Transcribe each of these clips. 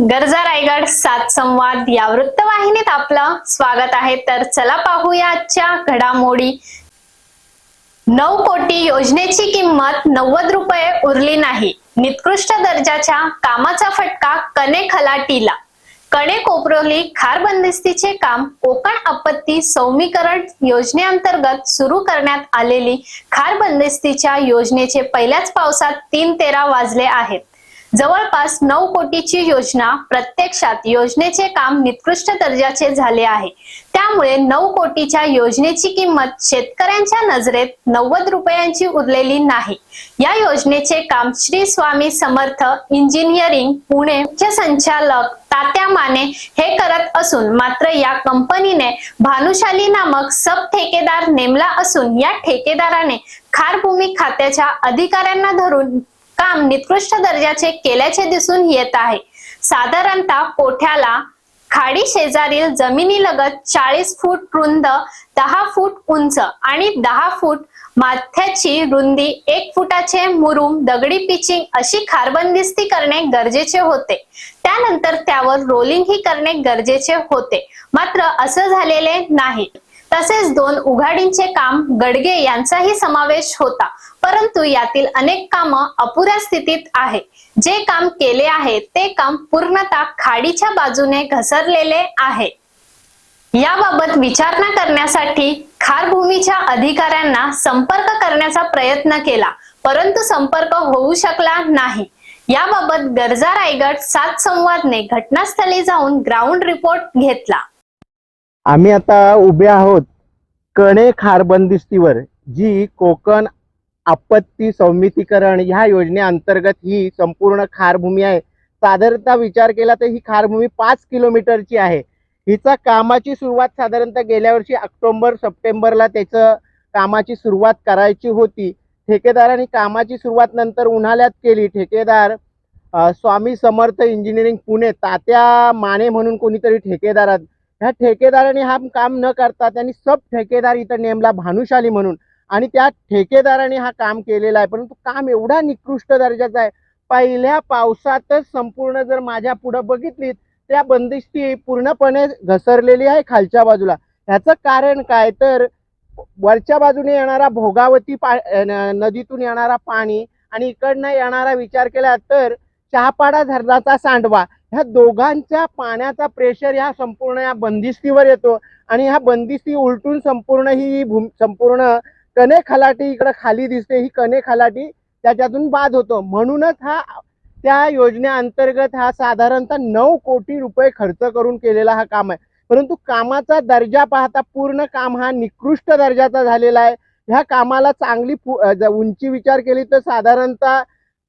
गरजा रायगड सात संवाद या वृत्तवाहिनीत आपलं स्वागत आहे. तर चला पाहूया आजच्या घडामोडी. नऊ कोटी योजनेची किंमत नव्वद रुपये उरली नाही. निकृष्ट दर्जाच्या कामाचा फटका कने खलाटीला. कणे कोपरोली खार बंदिस्तीचे काम कोकण आपत्ती सौमीकरण योजनेअंतर्गत सुरू करण्यात आलेली खार बंदिस्तीच्या योजनेचे पहिल्याच पावसात तीन तेरा वाजले आहेत. जवळपास नऊ कोटीची योजना प्रत्यक्षात योजनेचे काम निकृष्ट दर्जाचे झाले आहे. त्यामुळे नऊ कोटीच्या योजनेची किंमत शेतकऱ्यांच्या नजरेत नव्वद रुपयांची उरलेली नाही. या योजनेचे काम श्री स्वामी समर्थ इंजिनिअरिंग पुणे मुख्य संचालक तात्या माने हे करत असून मात्र या कंपनीने भानुशाली नामक सब ठेकेदार नेमला असून या ठेकेदाराने खारभूमी खात्याच्या अधिकाऱ्यांना धरून काम निकृष्ट दर्जाचे केल्याचे दिसून येत आहे. साधारणतः कोठ्याला खाडी शेजारील जमिनीलगत चाळीस फूट रुंद दहा फूट उंच आणि दहा फूट माथ्याची रुंदी एक फुटाचे मुरुम दगडी पिचिंग अशी खारबंदिस्ती करणे गरजेचे होते. त्यानंतर त्यावर रोलिंगही करणे गरजेचे होते. मात्र असं झालेले नाही. तसेच दोन उघाडींचे काम गडगे यांचाही समावेश होता. परंतु यातील अनेक कामं अपुऱ्या स्थितीत आहे. जे काम केले आहे ते काम पूर्णतः खाडीच्या बाजूने घसरलेले आहे. याबाबत विचारणा करण्यासाठी खारभूमीच्या अधिकाऱ्यांना संपर्क करण्याचा प्रयत्न केला परंतु संपर्क होऊ शकला नाही. याबाबत गरजा रायगड सात संवादने घटनास्थळी जाऊन ग्राउंड रिपोर्ट घेतला. आम्ही आता उभे आहोत कणे खारबंदिस्तीवर जी कोकण आपत्ती सौमितीकरण ह्या योजनेअंतर्गत ही संपूर्ण खारभूमी आहे. साधारणतः विचार केला तर ही खारभूमी पाच किलोमीटरची आहे. हिचा कामाची सुरुवात साधारणतः गेल्या वर्षी ऑक्टोबर सप्टेंबरला त्याचं कामाची सुरुवात करायची होती. ठेकेदारांनी कामाची सुरुवात नंतर उन्हाळ्यात केली. ठेकेदार स्वामी समर्थ इंजिनिअरिंग पुणे तात्या माने म्हणून कोणीतरी ठेकेदारात ह्या ठेकेदाराने हा काम न करता त्यांनी सब ठेकेदार इथं नेमला भानुशाली म्हणून. आणि त्या ठेकेदाराने हा काम केलेला आहे. परंतु काम एवढा निकृष्ट दर्जाचा आहे. पहिल्या पावसातच संपूर्ण जर माझ्या पुढं बघितलीत त्या बंदिस्ती पूर्णपणे घसरलेली आहे खालच्या बाजूला. ह्याचं कारण काय? तर वरच्या बाजूने येणारा भोगावती पा न- नदीतून येणारा पाणी आणि इकडनं येणारा विचार केला तर चहापाडा धरणाचा सांडवा. ह्या दोघांच्या पाण्याचा प्रेशर ह्या संपूर्ण या बंदिस्तीवर येतो. आणि ह्या बंदिस्ती उलटून संपूर्ण ही भूम संपूर्ण कने खलाटी इकडं खाली दिसते. ही कने खलाटी त्याच्यातून बाद होतो. म्हणूनच हा त्या योजनेअंतर्गत हा साधारणतः नऊ कोटी रुपये खर्च करून केलेला हा काम आहे. परंतु कामाचा दर्जा पाहता पूर्ण काम हा निकृष्ट दर्जाचा झालेला आहे. ह्या कामाला चांगली उंची विचार केली तर साधारणतः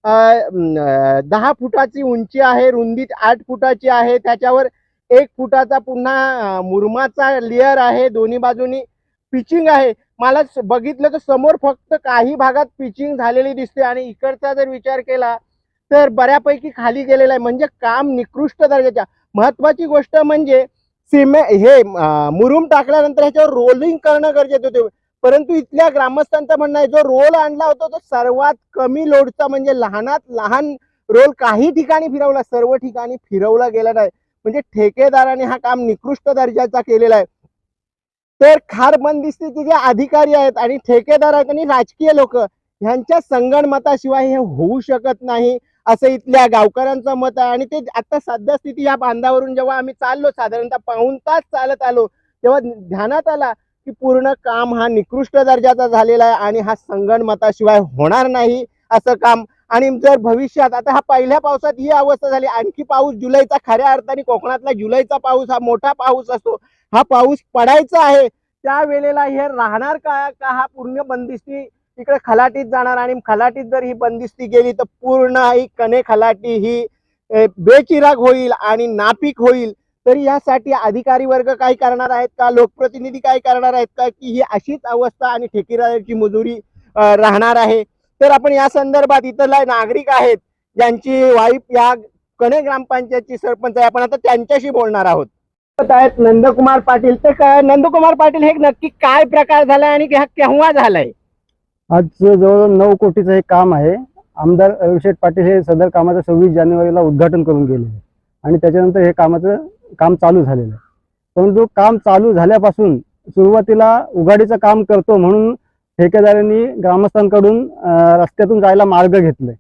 दहा फुटाची उंची आहे रुंदी आठ फुटाची आहे त्याच्यावर एक फुटाचा पुन्हा मुरमाचा लेअर आहे दोन्ही बाजूनी पिचिंग आहे. मला बघितलं तर समोर फक्त काही भागात पिचिंग झालेली दिसते आणि इकडचा जर विचार केला तर बऱ्यापैकी खाली गेलेला आहे. म्हणजे काम निकृष्ट दर्जाच्या. महत्वाची गोष्ट म्हणजे सिमे हे मुरुम टाकल्यानंतर ह्याच्यावर रोलिंग करणं गरजेचं होते. परंतु इथल्या ग्रामस्थांचं म्हणणं आहे जो रोल आणला होता तो सर्वात कमी लोडचा म्हणजे लहानात लहान रोल काही ठिकाणी फिरवला सर्व ठिकाणी फिरवला गेला नाही. म्हणजे ठेकेदाराने हा काम निकृष्ट दर्जाचा केलेला आहे. तर खार बंदिस्तीचे जे अधिकारी आहेत आणि ठेकेदार आहेत आणि राजकीय लोक ह्यांच्या संगणमताशिवाय हे होऊ शकत नाही असं इथल्या गावकऱ्यांचं मत आहे. आणि ते आता सध्या स्थिती या बांधावरून जेव्हा आम्ही चाललो साधारणतः पाऊन तास चालत आलो तेव्हा ध्यानात आला की पूर्ण काम हा निकृष्ट दर्जाचा झालेला आहे आणि हा संगणमताशिवाय होणार नाही असं काम. आणि जर भविष्यात आता हा पहिल्या पावसात ही अवस्था झाली आणखी पाऊस जुलैचा खऱ्या अर्थाने कोकणातला जुलैचा पाऊस हा मोठा पाऊस असतो. हा पाऊस पडायचा आहे. त्या वेळेला हे राहणार का का हा पूर्ण बंदिस्ती इकडे खलाटीत जाणार? आणि खलाटीत जर ही बंदिस्ती गेली तर पूर्ण ही कणे खलाटी ही बेचिराग होईल आणि नापीक होईल. तरी यासाठी अधिकारी वर्ग काय करणार आहेत का? लोकप्रतिनिधी काय करणार आहेत का? की ही अशीच अवस्था आणि ठेकेदाराची मजुरी राहणार आहे. तर आपण या संदर्भात इथला नागरिक आहेत ज्यांची वाईफ या कणे ग्रामपंचायतची सरपंच आहे. आपण आता त्यांच्याशी बोलणार आहोत. आहेत नंदकुमार पाटील. तर नंदकुमार पाटील हे नक्की काय प्रकार झालाय आणि हा केव्हा झालाय? आज जवळजवळ नऊ कोटीचं हे काम आहे. आमदार रविशेठ पाटील हे सदर कामाचं सव्वीस जानेवारीला उद्घाटन करून गेले. आणि त्याच्यानंतर हे कामाचं काम चालू झालेलं आहे. परंतु काम चालू झाल्यापासून सुरुवातीला उघाडीचं काम करतो म्हणून ठेकेदारांनी ग्रामस्थांकडून रस्त्यातून जायला मार्ग घेतले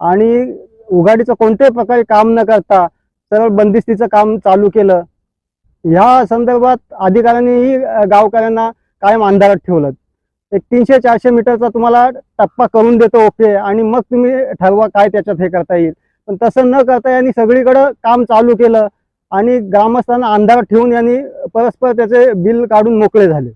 आणि उघाडीचं कोणत्याही प्रकारे काम न करता सरळ बंदिस्तीचं काम चालू केलं. ह्या संदर्भात अधिकाऱ्यांनीही गावकऱ्यांना कायम अंधारात ठेवलं. एक तीनशे चारशे मीटरचा तुम्हाला टप्पा करून देतो ओके. आणि मग तुम्ही ठरवा काय त्याच्यात हे करता येईल. पण तसं न करता यांनी सगळीकडं काम चालू केलं आणि ग्रामस्थांना अंधारात ठेवून यांनी परस्पर त्याचे बिल काढून मोकळे झाले.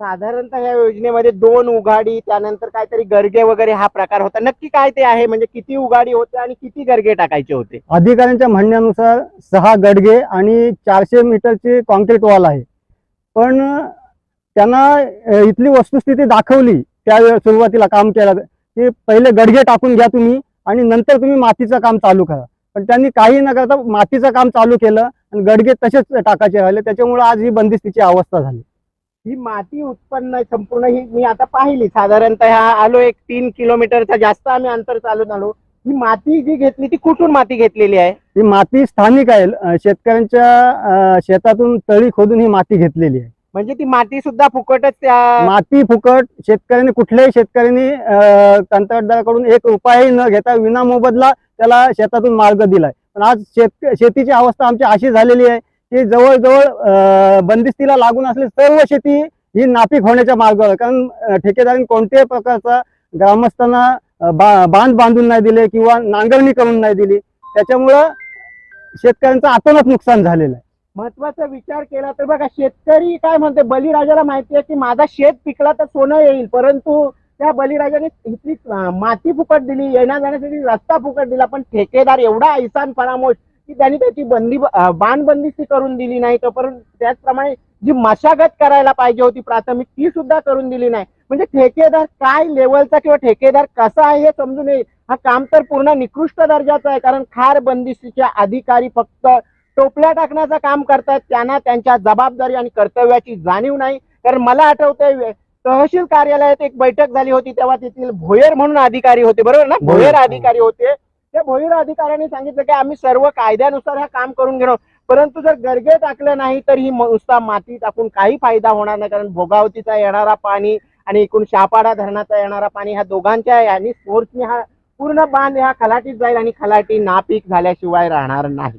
साधारणतः या योजनेमध्ये दोन उघाडी त्यानंतर काहीतरी गर्गे वगैरे हा प्रकार होता. नक्की काय ते आहे? म्हणजे किती उघाडी होते आणि किती गर्गे टाकायचे होते? अधिकाऱ्यांच्या म्हणण्यानुसार सहा गडगे आणि चारशे मीटरची कॉन्क्रीट वॉल आहे. पण त्यांना इथली वस्तुस्थिती दाखवली. त्या सुरुवातीला काम केलं. की पहिले गडगे टाकून घ्या तुम्ही. आणि नंतर तुम्ही मातीचं काम चालू करा. पण त्यांनी काही न करता मातीचं काम चालू केलं आणि गडगे तसेच टाकायचे राहिले. त्याच्यामुळे आज ही बंदिस्तीची अवस्था झाली. ही माती उत्पन्न संपूर्ण ही मी आता पाहिली. साधारणतः आलो एक तीन किलोमीटरचा जास्त आम्ही अंतर चालून आलो. ही माती जी घेतली ती कुठून माती घेतलेली आहे? ही माती स्थानिक आहे. शेतकऱ्यांच्या शेतातून तळी खोदून ही माती घेतलेली आहे. म्हणजे ती माती सुद्धा फुकटच त्या माती फुकट शेतकऱ्यांनी कुठल्याही शेतकऱ्यांनी अं, कंत्राटदाराकडून एक रुपयाही न घेता विना मोबदला त्याला शेतातून मार्ग दिलाय. पण आज शेत शेतीची अवस्था आमची अशी झालेली आहे की जवळजवळ अं, बंदिस्तीला लागून असलेली सर्व शेती ही नापीक होण्याच्या मार्गावर आहे. कारण अं, ठेकेदारांनी कोणत्याही प्रकारचा ग्रामस्थांना अं, बा- बांध बांधून नाही दिले किंवा नांगरणी करून नाही दिली. त्याच्यामुळं शेतकऱ्यांचं अतोनात नुकसान झालेलं आहे. महत्त्वाचा विचार केला तर बघा शेतकरी काय म्हणते बळीराजाला माहिती आहे की माझा शेत पिकला तर सोनं येईल परंतु त्या बळीराजाने इथली माती फुकट दिली येण्या जाण्यासाठी रस्ता फुकट दिला पण ठेकेदार एवढा ऐसान परामोश की त्यांनी त्याची बंदी अं, करून दिली नाही तर परंतु त्याचप्रमाणे जी मशागत करायला पाहिजे होती प्राथमिक ती सुद्धा करून दिली नाही. म्हणजे ठेकेदार काय लेवलचा किंवा ठेकेदार कसा आहे हे समजून येईल. हा काम तर पूर्ण निकृष्ट दर्जाचा आहे कारण खार बंदिस्तीचे अधिकारी फक्त टोपल्या टाकण्याचं काम करतात त्यांना त्यांच्या जबाबदारी आणि कर्तव्याची जाणीव नाही. कारण मला आठवतंय तहसील कार्यालयात एक बैठक झाली होती तेव्हा तेथील भोयर म्हणून अधिकारी होते बरोबर ना? भोयर, हो. अधिकारी होते. त्या भोयर अधिकाऱ्यांनी सांगितलं की आम्ही सर्व कायद्यानुसार हा काम करून घेणार परंतु जर गर्गे टाकलं नाही तर ही नुसता माती टाकून काही फायदा होणार नाही कारण भोगावतीचा येणारा पाणी आणि एकूण शापाडा धरणाचा येणारा पाणी ह्या दोघांच्या यांनी फोर्सने हा पूर्ण बांध ह्या खलाटीत जाईल आणि खलाटी नापीक झाल्याशिवाय राहणार नाही.